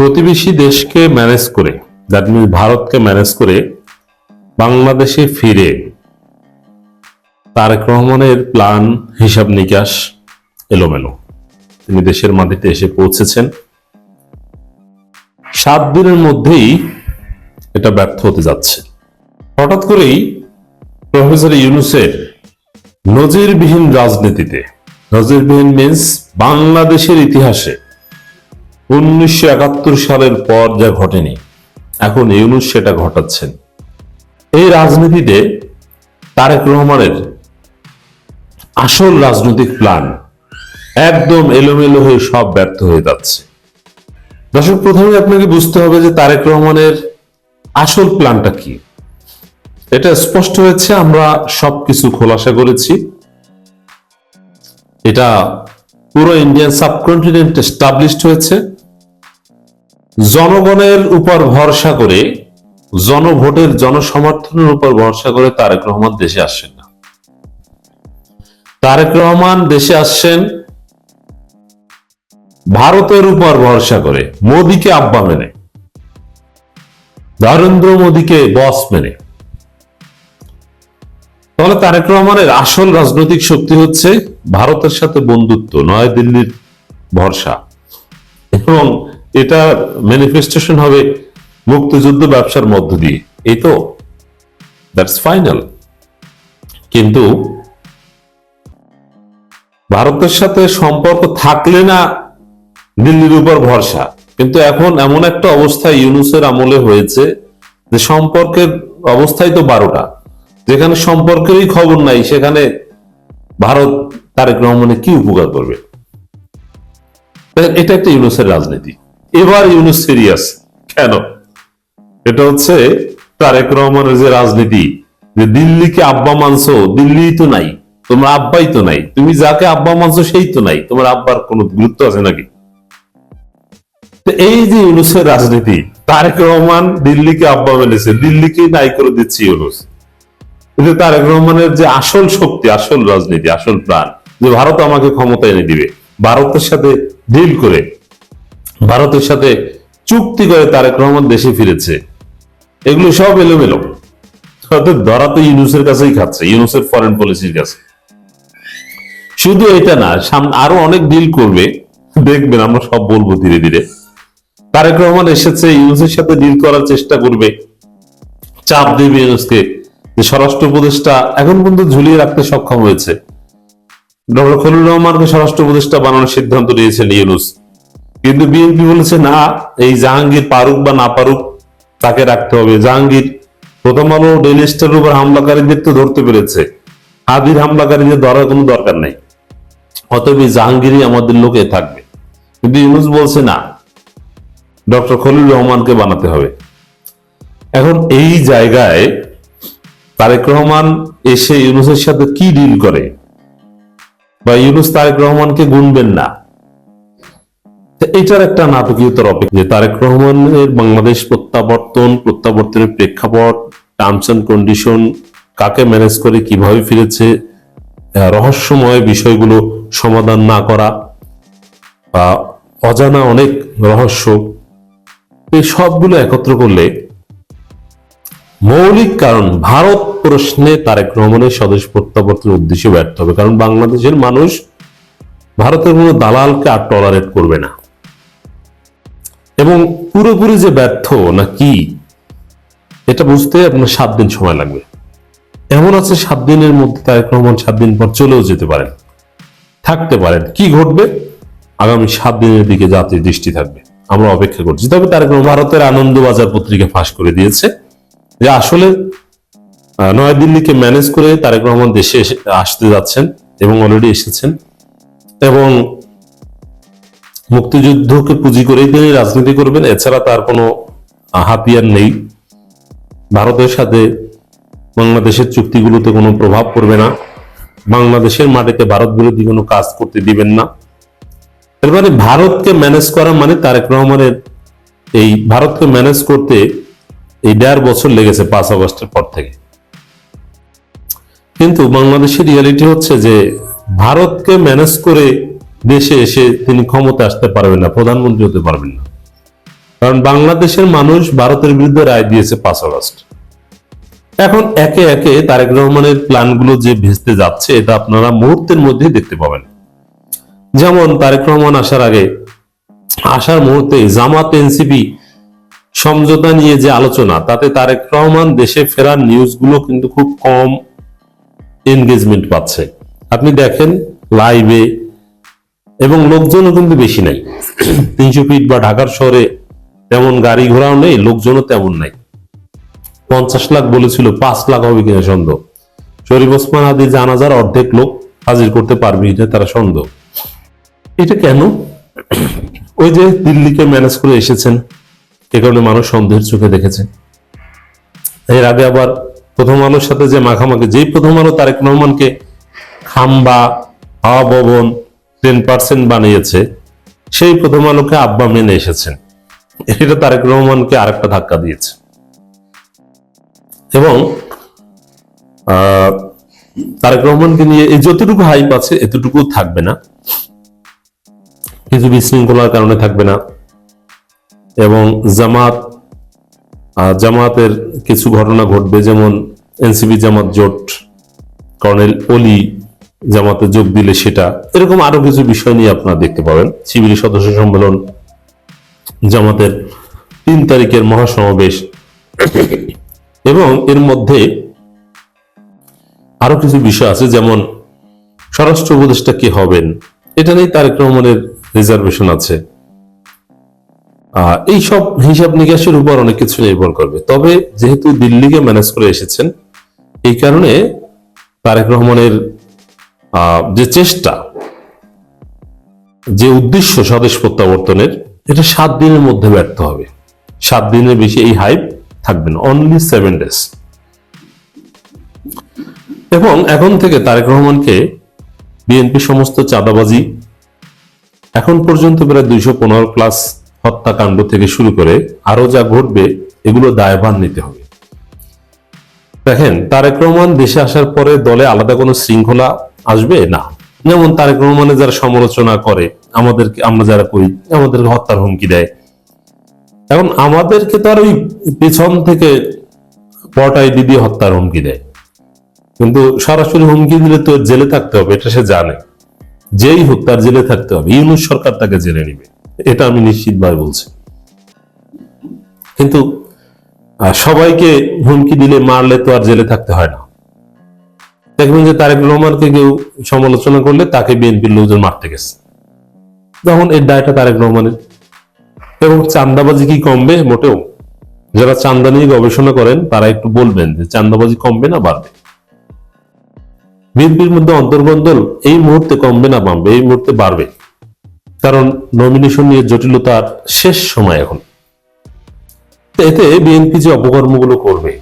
প্রতিবেশী দেশকে ম্যানেজ করে দ্যাট মিনস ভারতকে ম্যানেজ করে বাংলাদেশে ফিরে তারেক রহমানের প্ল্যান হিসাব নিকাশ এলোমেলো। তিনি দেশের মাটিতে এসে পৌঁছেছেন। সাত দিনের মধ্যেই এটা ব্যর্থ হতে যাচ্ছে। হঠাৎ করেই প্রফেসর ইউনুসের নজিরবিহীন রাজনীতিতে, নজিরবিহীন মিন্স বাংলাদেশের ইতিহাসে উনিশশো একাত্তর সালের পর যা ঘটেনি, এখন ইউনুস সেটা ঘটাচ্ছেন। এই রাজনীতিতে তারেক রহমানের আসল রাজনৈতিক প্ল্যান একদম এলোমেলো হয়ে সব ব্যর্থ হয়ে যাচ্ছে। দর্শক প্রথমে আপনাকে বুঝতে হবে যে তারেক রহমানের আসল প্ল্যানটা কি। এটা স্পষ্ট হয়েছে, আমরা সবকিছু খোলাসা করেছি। এটা পুরো ইন্ডিয়ান সাবকন্টিনেন্ট এস্টাবলিশড হয়েছে। জনগণের উপর ভরসা করে, জনভোটের জনসমর্থনের উপর ভরসা করে তারেক রহমান দেশে আসছেন না। তারেক রহমান দেশে আসছেন, ভারতের উপর ভরসা করে, মোদীকে আব্বা মেনে। নরেন্দ্র মোদীকে বস মেনে। তাহলে তারেক রহমানের আসল রাজনৈতিক শক্তি হচ্ছে ভারতের সাথে বন্ধুত্ব, নয়াদিল্লির ভরসা। এবং এটা ম্যানিফেস্টেশন হবে মুক্তিযুদ্ধ ব্যবসার মধ্য দিয়ে। এই তো? দ্যাটস ফাইনাল কিন্তু ভারতের সাথে সম্পর্ক থাকলে না দিল্লির উপর ভরসা। কিন্তু এখন এমন একটা অবস্থা ইউনুসের আমলে হয়েছে যে সম্পর্কের অবস্থাই তো বারোটা। যেখানে সম্পর্কেরই খবর নাই, সেখানে ভারত তারেক রহমানে কি উপকার করবে? এটা একটা ইউনুসের রাজনীতি। এবার ইউনুস সিরিয়াস কেন? এটা হচ্ছে তারেক রহমানের যে রাজনীতি, যে দিল্লিকে আব্বা মানছো দিল্লি তো নাই, তোমার আব্বাই তো নাই, তুমি যাকে আব্বা মানছো সেই তো নাই, তোমার আব্বার কোনো গুরুত্ব আছে নাকি? এই যে ইউনুসের রাজনীতি, তারেক রহমান দিল্লিকে আব্বা মেনেছে দিল্লিকে নাই করে দিচ্ছে ইউনুস। কিন্তু তারেক রহমানের যে আসল শক্তি, আসল রাজনীতি, আসল প্রাণ, যে ভারত আমাকে ক্ষমতা এনে দিবে, ভারতের সাথে ডিল করে ভারতের সাথে চুক্তি করে তারেক রহমান দেশে ফিরেছে। এগুলো সব এলোমেলো। ধরা তো ইউনুসের কাছেই খাচ্ছে, ইউনুসের ফরেন পলিসির কাছে। শুধু এটা না আরও অনেক ডিল করবে। দেখবেন আমরা সব বলব ধীরে ধীরে। তারেক রহমান এসেছে, ইউনুসের সাথে ডিল করার চেষ্টা করবে। চাপ দেবে ইউনুসকে যে স্বরাষ্ট্র উপদেষ্টা এখন পর্যন্ত ঝুলিয়ে রাখতে সক্ষম হয়েছে। ডক্টর খলিল রহমানকে স্বরাষ্ট্র উপদেষ্টা বানানোর সিদ্ধান্ত নিয়েছেন ইউনুস। কিন্তু বিএনপি বলেছে, না, এই জাহাঙ্গীর পারুক বা না পারুক, তাকে রাখতে হবে। জাহাঙ্গীর প্রথম আলো ডেইলি উপর হামলাকারীদের তো ধরতে পেরেছে। হাদির হামলাকারীদের ধরার কোনো দরকার নাই। অতএব জাহাঙ্গীরই আমাদের লোকে থাকবে। কিন্তু ইউনুস বলছে, না, ডক্টর খলিল রহমানকে বানাতে হবে। এখন এই জায়গায় তারেক রহমান এসে ইউনুসের সাথে কি ডিল করে? বা ইউনুস তারেক রহমানকে গুনবেন না? এটার একটা নাটকীয়তার অপেক্ষা যে তারেক রহমানের বাংলাদেশ প্রত্যাবর্তন, প্রত্যাবর্তনের প্রেক্ষাপট টার্মস অ্যান্ড কন্ডিশন কাকে ম্যানেজ করে, কীভাবে ফিরেছে রহস্যময় বিষয়গুলো সমাধান না করা বা অজানা অনেক রহস্য, এই সবগুলো একত্র করলে মৌলিক কারণ ভারত প্রশ্নে তারেক রহমানের স্বদেশ প্রত্যাবর্তনের উদ্দেশ্যে ব্যর্থ হবে। কারণ বাংলাদেশের মানুষ ভারতের কোনো দালালকে আর টলারেট করবে না। এবং পুরোপুরি যে ব্যর্থ না কি, এটা বুঝতে আপনার সাত দিন সময় লাগবে। এমন আছে সাত দিনের মধ্যে তারেক রহমান সাত দিন পর চলেও যেতে পারেন। থাকতে পারেন। কি ঘটবে? আগামী সাত দিনের দিকে জাতির দৃষ্টি থাকবে। আমরা অপেক্ষা করছি। তবে তারেক ভারতের আনন্দবাজার পত্রিকা ফাঁস করে দিয়েছে। যে আসলে নয়াদিল্লিকে ম্যানেজ করে তারেক রহমান দেশে আসতে যাচ্ছেন এবং অলরেডি এসেছেন। এবং মুক্তিযুদ্ধকে পুঁজি করেই তিনি রাজনীতি করবেন, এছাড়া তার কোনো হাতিয়ার নেই। ভারতের সাথে বাংলাদেশের চুক্তিগুলোতে কোনো প্রভাব পড়বে না। বাংলাদেশের মাটিতে ভারত বিরোধী কোনো কাজ করতে দিবেন না। এর মানে ভারতকে ম্যানেজ করা মানে তারেক রহমানের এই ভারতকে ম্যানেজ করতে এই দেড় বছর লেগেছে পাঁচ আগস্টের পর থেকে। কিন্তু বাংলাদেশের রিয়ালিটি হচ্ছে যে, ভারতকে ম্যানেজ করে দেশে এসে তিনি ক্ষমতা আসতে পারবেন না, প্রধানমন্ত্রী হতে পারবেন না। কারণ বাংলাদেশের মানুষ ভারতের বিরুদ্ধে রায় দিয়েছে পাঁচ আগস্ট। এখন একে একে তারেক রহমানের প্ল্যানগুলো যে ভেস্তে যাচ্ছে, এটা আপনারা মুহূর্তের মধ্যে দেখতে পাবেন। যেমন তারেক রহমান আসার আগে, আসার মুহূর্তে জামাত এনসিপি সমঝোতা নিয়ে যে আলোচনা, তাতে তারেক রহমান দেশে ফেরার নিউজগুলো কিন্তু খুব কম এনগেজমেন্ট পাচ্ছে। আপনি দেখেন লাইভে এবং লোকজনও কিন্তু বেশি নাই। তিনশো ফিট বা ঢাকার শহরে তেমন গাড়ি ঘোড়াও নেই, লোকজনও তেমন নাই। পঞ্চাশ লাখ বলেছিল, পাঁচ লাখ হবে কিনা সন্দেহ। শরীফ ওসমান আদি জানাজার অর্ধেক লোক হাজির করতে পারবে এটা তারা সন্দেহ। এটা কেন? ওই যে দিল্লিকে ম্যানেজ করে এসেছেন, এ কারণে মানুষ সন্দেহের চোখে দেখেছে। এর আগে আবার প্রথম আলোর সাথে যে মাখামাখি, যেই প্রথম আলো তারেক রহমানকে খাম্বা, হাওয়া ভবন টেন পার্সেন্ট বানিয়েছে, সেই প্রথম আলোকে আব্বা মেনে এসেছেন। এটা তারেক রহমানকে আরেকটা ধাক্কা দিয়েছে। এবং তারেক রহমানকে নিয়ে এই যতটুকু হাইপ আছে, এতটুকু থাকবে না। কিছু বিশৃঙ্খলার কারণে থাকবে না। এবং জামাত জামাতের কিছু ঘটনা ঘটবে, যেমন এনসিবি জামাত জোট, কর্নেল অলি জামাতে যোগ দিলে সেটা। এরকম আরও কিছু বিষয় নিয়ে আপনারা দেখতে পাবেন। শিবির সদস্য সম্মেলন জামাতের তিন তারিখের মহাসমাবেশ। এবং এর মধ্যে আরও কিছু বিষয় আছে, যেমন স্বরাষ্ট্র উপদেষ্টা কে হবেন? এটা নিয়ে তারেক রহমানের রিজার্ভেশন আছে। এই সব হিসাব নিকাশের উপর অনেক কিছু নির্ভর করবে। তবে যেহেতু দিল্লিকে ম্যানেজ করে এসেছেন, এই কারণে তারেক রহমানের যে চেষ্টা, যে উদ্দেশ্য স্বদেশ প্রত্যাবর্তনের, এটা সাত দিনের মধ্যে ব্যর্থ হবে। সাত দিনের বেশি এই হাইপ থাকবে না অনলি সেভেন ডেজ এবং এখন থেকে তারেক রহমানকে বিএনপি সমস্ত চাঁদাবাজি, এখন পর্যন্ত প্রায় দুইশো পনেরো প্লাস হত্যাকাণ্ড থেকে শুরু করে আরও যা ঘটবে, এগুলো দায়ভার নিতে হবে। দেখেন, তারেক রহমান দেশে আসার পরে দলে আলাদা কোনো শৃঙ্খলা আসবে? না। যেমন তারেক রহমানের যারা সমালোচনা করে, আমাদেরকে, আমরা যারা করি, আমাদেরকে হত্যার হুমকি দেয়। এখন আমাদেরকে তো আর ওই পেছন থেকে পটাই দিদি হত্যার হুমকি দেয়। কিন্তু সরাসরি হুমকি দিলে তো জেলে থাকতে হবে, এটা সে জানে। যেই হোক তার জেলে থাকতে হবে, ইউনুস সরকার তাকে জেলে নিবে। এটা আমি নিশ্চিতভাবে বলছি। কিন্তু সবাইকে হুমকি দিলে, মারলে তো আর জেলে থাকতে হয় না। দেখবেন যে তারেক রহমানকে কেউ সমালোচনা করলে তাকে বিএনপির লোকজন মারতে গেছে। তখন এর দায়টা তারেক রহমানের। এবং চান্দাবাজি কি কমবে? মোটেও। যারা চান্দা নিয়ে গবেষণা করেন, তারা একটু বলবেন যে চান্দাবাজি কমবে না বাড়বে। বিএনপির মধ্যে অন্তর্গন্দল এই মুহূর্তে কমবে না বাড়বে, এই মুহূর্তে বাড়বে। কারণ নমিনেশন নিয়ে জটিলতার শেষ সময় এখন। এতে বিএনপি যে অপকর্মগুলো করবে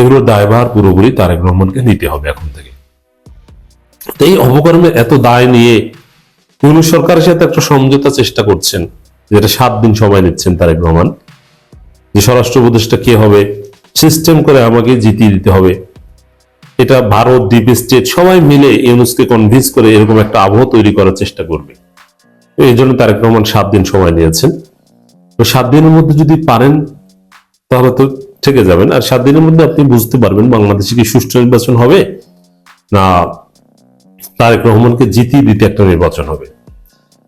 এগুলোর দায়ভার পুরোপুরি তারেক রহমানকে নিতে হবে এখন থেকে। তো এই অপকর্মের এত দায় নিয়ে ইউনুস সরকারের সাথে একটা সমঝোতা চেষ্টা করছেন, যেটা সাত দিন সময় নিচ্ছেন তারেক রহমান, যে স্বরাষ্ট্র উপদেষ্টা কে হবে সিস্টেম করে আমাকে জিতিয়ে দিতে হবে। এটা ভারত ডিপ স্টেট, সবাই মিলে ইউনুসকে কনভিন্স করে এরকম একটা আবহ তৈরি করার চেষ্টা করবে। এই জন্য তারেক রহমান সাত দিন সময় নিয়েছেন। তো সাত দিনের মধ্যে যদি পারেন, তাহলে তো থেকে যাবেন। আর সাত দিনের মধ্যে আপনি বুঝতে পারবেন বাংলাদেশে কি সুষ্ঠু নির্বাচন হবে, না তারেক রহমানকে জিতিয়ে দিতে একটা নির্বাচন হবে।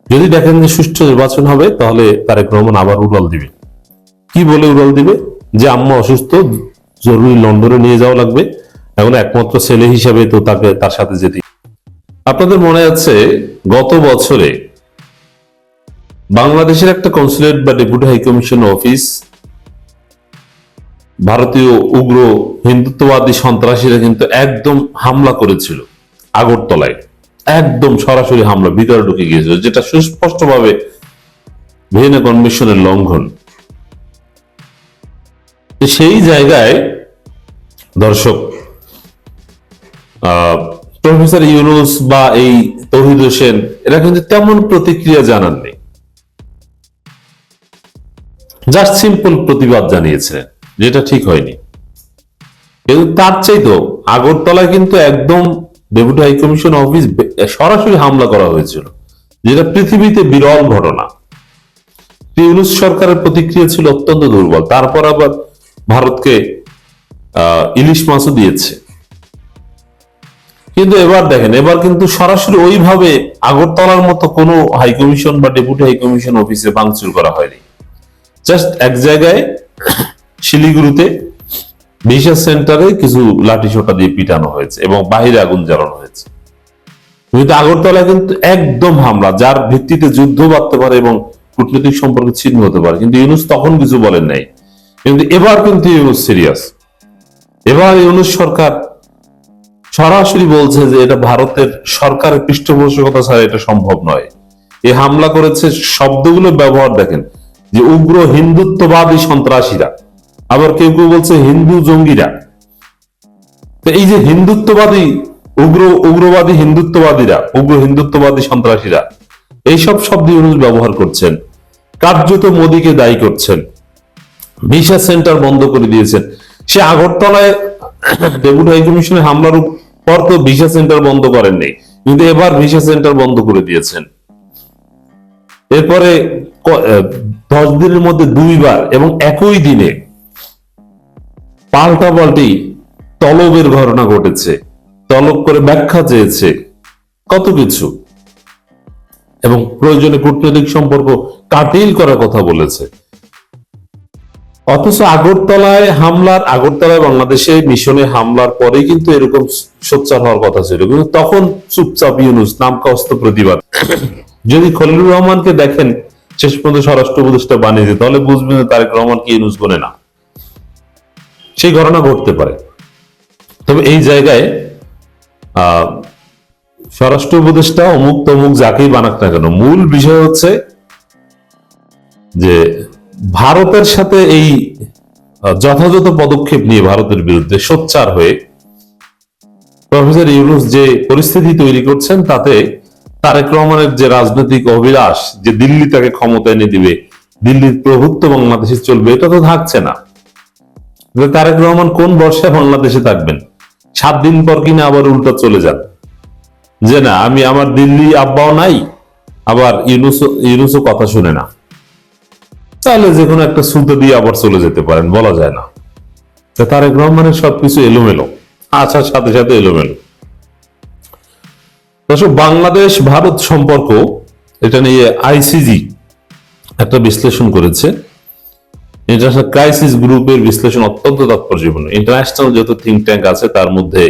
যদি দেখেন যে সুষ্ঠু নির্বাচন হবে, তাহলে তারেক রহমান আবার উড়াল দিবে। কি বলে উড়াল দিবে? যে আম্মা অসুস্থ, জরুরি লন্ডনে নিয়ে যাওয়া লাগবে। এখন একমাত্র ছেলে হিসাবে তো তাকে তার সাথে যেতে। আপনাদের মনে আছে, গত বছরে বাংলাদেশের একটা কনসুলেট বা ডেপুটি হাইকমিশন অফিস ভারতীয় উগ্র হিন্দুত্ববাদী সন্ত্রাসীরা কিন্তু একদম হামলা করেছিল আগরতলায়। একদম সরাসরি হামলা, ভিতরে ঢুকে গিয়েছিল, যেটা সুস্পষ্টভাবে ভিয়েনা কনভেনশনের লঙ্ঘন। সেই জায়গায় দর্শক প্রফেসর ইউনুস বা এই তহিদ হোসেন, এরা কিন্তু তেমন প্রতিক্রিয়া জানাননি। জাস্ট সিম্পল প্রতিবাদ জানিয়েছিলেন যেটা ঠিক হয়নি। কিন্তু তার চাইতো আগরতলায় কিন্তু একদম ডেপুটি হাই কমিশন অফিস সরাসরি হামলা করা হয়েছিল, যেটা পৃথিবীতে বিরল ঘটনা। ইউনুস সরকারের প্রতিক্রিয়া ছিল অত্যন্ত দুর্বল। তারপর আবার ভারতকে ইলিশ মাছও দিয়েছে। কিন্তু এবার দেখেন, এবার কিন্তু সরাসরি ওইভাবে আগরতলার মতো কোনো হাইকমিশন বা ডেপুটি হাই কমিশন অফিসে ভাঙচুর করা হয়নি। জাস্ট এক জায়গায় শিলিগুড়িতে ভিসা সেন্টারে কিছু লাঠি সোটা দিয়ে পিটানো হয়েছে এবং বাহিরে আগুন জ্বালানো হয়েছে। কিন্তু আগরতলা কিন্তু একদম হামলা, যার ভিত্তিতে যুদ্ধ বাড়তে পারে এবং কূটনৈতিক সম্পর্ক ছিন্ন হতে পারে। কিন্তু ইউনুস তখন কিছু বলেন নাই। কিন্তু এবার কিন্তু ইউনুস সিরিয়াস। এবার ইউনুস সরকার সরাসরি বলছে যে এটা ভারতের সরকারের পৃষ্ঠপোষকতা ছাড়া এটা সম্ভব নয়। এই হামলা করেছে শব্দগুলো ব্যবহার দেখেন, যে উগ্র হিন্দুত্ববাদী সন্ত্রাসীরা। আবার কেউ কেউ বলছে হিন্দু জঙ্গিরা। এই যে হিন্দুত্ববাদী, উগ্র, উগ্রবাদী হিন্দুত্ববাদীরা, উগ্র হিন্দুত্ববাদী সন্ত্রাসীরা, এইসব শব্দ ব্যবহার করছেন। কার্যত মোদীকে দায়ী করছেন। ভিসা সেন্টার বন্ধ করে দিয়েছেন। সে আগরতলায় ডেপুটি হাই কমিশনের হামলার পর তো ভিসা সেন্টার বন্ধ করেননি, কিন্তু এবার ভিসা সেন্টার বন্ধ করে দিয়েছেন। এরপরে দশ দিনের মধ্যে দুইবার এবং একই দিনে পাল্টা পাল্টি তলবের ঘটনা ঘটেছে। তলব করে ব্যাখ্যা চেয়েছে কত কিছু। এবং প্রয়োজনে কূটনৈতিক সম্পর্ক কাটিল করার কথা বলেছে। অথচ আগরতলায় হামলার, আগরতলায় বাংলাদেশে মিশনে হামলার পরে কিন্তু এরকম সোচ্চার হওয়ার কথা ছিল। কিন্তু তখন চুপচাপ ইউনুস নামকাস্ত প্রতিবাদ। যদি খলিলুর রহমানকে দেখেন, শেষ পর্যন্ত স্বরাষ্ট্র উপদেষ্টা বানিয়েছে তাহলে বুঝবেন তারেক রহমান কি ইউনুস বলে না। সেই ঘটনা ঘটতে পারে। তবে এই জায়গায় স্বরাষ্ট্র উপদেষ্টা অমুক তমুক যাকেই বানাক না কেন, মূল বিষয় হচ্ছে যে ভারতের সাথে এই যথাযথ পদক্ষেপ নিয়ে ভারতের বিরুদ্ধে সোচ্চার হয়ে প্রফেসর ইউনুস যে পরিস্থিতি তৈরি করছেন, তাতে তারেক রহমানের যে রাজনৈতিক অভিলাষ, যে দিল্লি তাকে ক্ষমতায় এনে দিবে, দিল্লির প্রভুত্ব বাংলাদেশে চলবে, এটা তো থাকছে না। যে তারেক রহমান কোন বর্ষে বাংলাদেশে থাকবেন? সাত দিন পর কিনা আবার উল্টা চলে যান। যে না, আমি আমার দিল্লি আব্বাও নাই, আবার ইউনুস ইউনুসও কথা শুনে না। তাহলে যে কোনো একটা সুতো দিয়ে আবার চলে যেতে পারেন, বলা যায় না। তারেক রহমানের সবকিছু এলোমেলো, আসার সাথে সাথে এলোমেলো। বাংলাদেশ ভারত সম্পর্ক, এটা নিয়ে আইসিজি একটা বিশ্লেষণ করেছে। ইন্টারন্যাশনাল ক্রাইসিস গ্রুপের বিশ্লেষণ অত্যন্ত তাৎপর্যপূর্ণ। ইন্টারন্যাশনাল যত থিঙ্ক ট্যাঙ্ক আছে, তার মধ্যে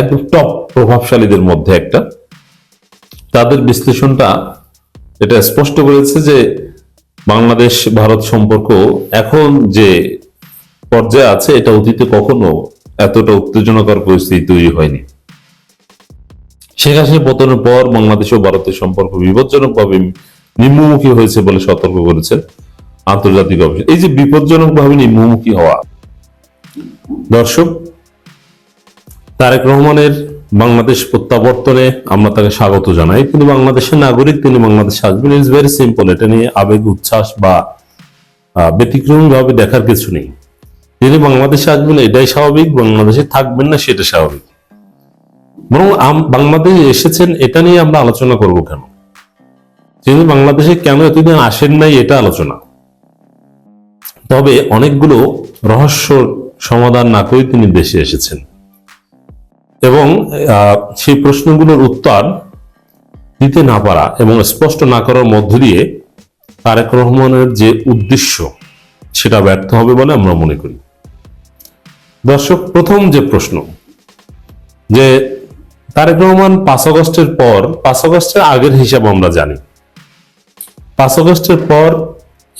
একদম টপ প্রভাবশালীদের মধ্যে একটা। তাদের বিশ্লেষণটা এটা স্পষ্ট করেছে যে বাংলাদেশ, ভারত সম্পর্ক এখন যে পর্যায়ে আছে, এটা অতীতে কখনো এতটা উত্তেজনাকর পরিস্থিতি তৈরি হয়নি। শেখ হাসিনা পতনের পর বাংলাদেশ ও ভারতের সম্পর্ক বিপজ্জনকভাবে নিম্নমুখী হয়েছে বলে সতর্ক করেছেন। আন্তর্জাতিক অফিস এই যে বিপজ্জনকভাবে নিম্নমুখী হওয়া। দর্শক, তারেক রহমানের বাংলাদেশ প্রত্যাবর্তনে আমরা তাকে স্বাগত জানাই। তিনি বাংলাদেশের নাগরিক, তিনি বাংলাদেশ আসবেন। ইটস ভেরি সিম্পল এটা নিয়ে আবেগ, উচ্ছ্বাস বা ব্যতিক্রমী ভাবে দেখার কিছু নেই। তিনি বাংলাদেশে আসবেন, এটাই স্বাভাবিক। বাংলাদেশে থাকবেন না, সেটা স্বাভাবিক। বরং বাংলাদেশে এসেছেন, এটা নিয়ে আমরা আলোচনা করব কেন? তিনি বাংলাদেশে কেন এতদিন আসেন নাই, এটা আলোচনা। তবে অনেকগুলো রহস্য সমাধান না করে তিনি দেশে এসেছেন। এবং সেই প্রশ্নগুলোর উত্তর দিতে না পারা এবং স্পষ্ট না করার মধ্য দিয়ে তারেক রহমানের যে উদ্দেশ্য, সেটা ব্যর্থ হবে বলে আমরা মনে করি। দর্শক, প্রথম যে প্রশ্ন, যে তারেক রহমান পাঁচ আগস্টের পর, পাঁচ আগস্টের আগের হিসাব আমরা জানি। পাঁচ আগস্টের পর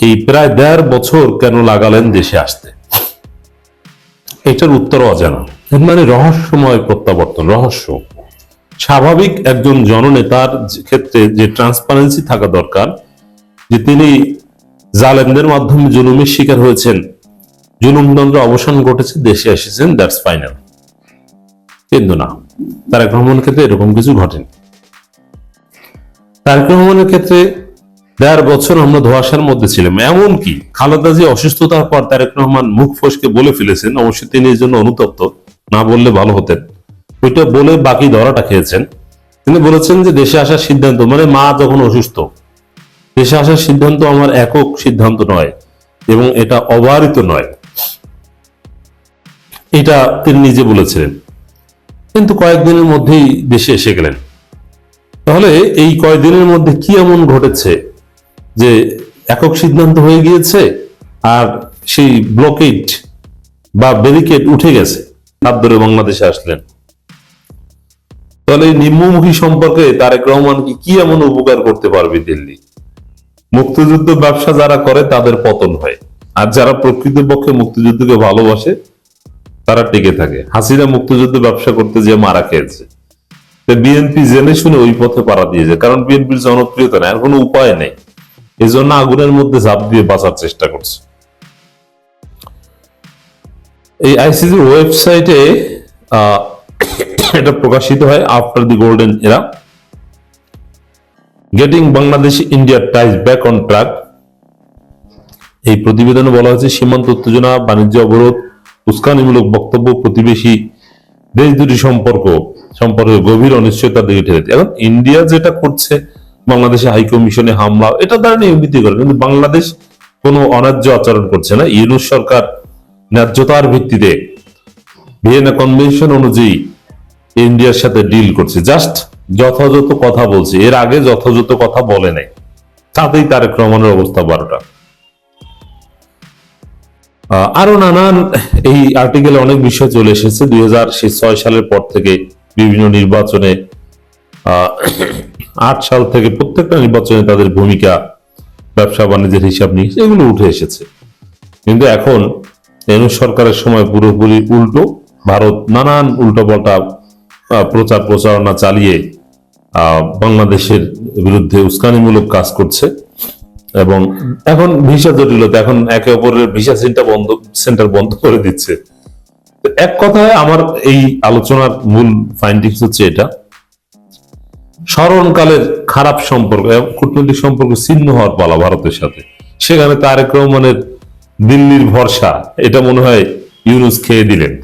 এই প্রায় দেড় বছর কেন লাগালেন দেশে আসতে? এটার উত্তর অজানা। মানে রহস্যময় প্রত্যাবর্তন, রহস্য। স্বাভাবিক একজন জননেতার ক্ষেত্রে যে ট্রান্সপারেন্সি থাকা দরকার, যে তিনি জালেমদের মাধ্যমে জুলুমের শিকার হয়েছেন জুলুমতন্ত্র অবসান ঘটেছে, দেশে এসেছেন দ্যাটস ফাইনাল কিন্তু না, তারেক রহমানের ক্ষেত্রে এরকম কিছু ঘটেনি। তারেক রহমানের ক্ষেত্রে দেড় বছর আমরা ধোয়াশার মধ্যে ছিলাম। এমনকি খালেদা জি অসুস্থতার পর তারেক রহমান মুখ ফসকে বলে ফেলেছেন অবশ্যই তিনি এই জন্য অনুতপ্ত, না বললে ভালো হতেন। ওইটা বলে বাকি ধরাটা খেয়েছেন। তিনি বলেছেন যে দেশে আসার সিদ্ধান্ত মানে মা যখন অসুস্থ, দেশে আসার সিদ্ধান্ত আমার একক সিদ্ধান্ত নয়, এবং এটা অবারিত নয়। এটা তিনি নিজে বলেছিলেন। কিন্তু কয়েকদিনের মধ্যেই দেশে এসে গেলেন। তাহলে এই কয়েকদিনের মধ্যে কি এমন ঘটেছে? যে একক সিদ্ধান্ত হয়ে গিয়েছে আর সেই ব্লকেট বা ব্যারিকেড উঠে গেছে। তার ধরে বাংলাদেশে আসলেন। তাহলে নিম্নমুখী সম্পর্কে তারেক রহমান কি কি এমন উপকার করতে পারবে দিল্লি? মুক্তিযুদ্ধ ব্যবসা যারা করে, তাদের পতন হয়। আর যারা প্রকৃতপক্ষে মুক্তিযুদ্ধকে ভালোবাসে, তারা টিকে থাকে। হাসিনা মুক্তিযুদ্ধ ব্যবসা করতে যে মারা খেয়েছে। বিএনপি জেনে শুনে ওই পথে পাড়া দিয়েছে। কারণ বিএনপির জনপ্রিয়তা নেই, আর কোনো উপায় নেই। এই জন্য আগুনের মধ্যে ঝাঁপ দিয়ে বাঁচার চেষ্টা করছে। এই আইসিসি ওয়েবসাইটে এটা প্রকাশিত হয় after the golden era getting Bangladesh India ties back on track এই প্রতিবেদনে বলা হয়েছে, সীমান্ত উত্তেজনা, বাণিজ্য অবরোধ, উস্কানিমূলক বক্তব্য, প্রতিবেশী দেশ দুটি সম্পর্ক সম্পর্কে গভীর অনিশ্চয়তা দিকে ঠেলেছে এখন ইন্ডিয়া যেটা করছে বাংলাদেশে হাই কমিশনে হামলা এটা তারা নিয়মিতই করে। কিন্তু বাংলাদেশ কোনো অন্যায্য আচরণ করছে না। ইউনুস সরকার ন্যায্যতার ভিত্তিতে ভিয়েনা কনভেনশন অনুযায়ী ইন্ডিয়ার সাথে ডিল করছে। জাস্ট যথাযথ কথা বলছে। এর আগে যথাযথ কথা বলে নাই। তাতেই তারেক রহমানের অবস্থা বারোটা। আরও নানান এই আর্টিকেলে অনেক বিষয় চলে এসেছে। দুই সালের পর থেকে বিভিন্ন নির্বাচনে আট সাল থেকে প্রত্যেকটা নির্বাচনে তাদের ভূমিকা, ব্যবসা, বাণিজ্যের হিসাব নিয়ে এগুলো উঠে এসেছে। কিন্তু এখন এনু সরকারের সময় পুরোপুরি উল্টো, ভারত নানান উল্টোপাল্টা প্রচার প্রচারণা চালিয়ে বাংলাদেশের বিরুদ্ধে উস্কানিমূলক কাজ করছে। এবং এখন ভিসা জটিলতা, এখন একে অপরের ভিসা সেন্টার বন্ধ সেন্টার বন্ধ করে দিচ্ছে। এক কথায় আমার এই আলোচনার মূল ফাইন্ডিংস হচ্ছে এটা। স্মরণকালের খারাপ সম্পর্ক কূটনৈতিক সম্পর্ক ছিন্ন হওয়ার পালা ভারতের সাথে। সেখানে তারেক রহমানের দিল্লির ভরসা, এটা মনে হয় ইউনুস খেয়ে দিলেন।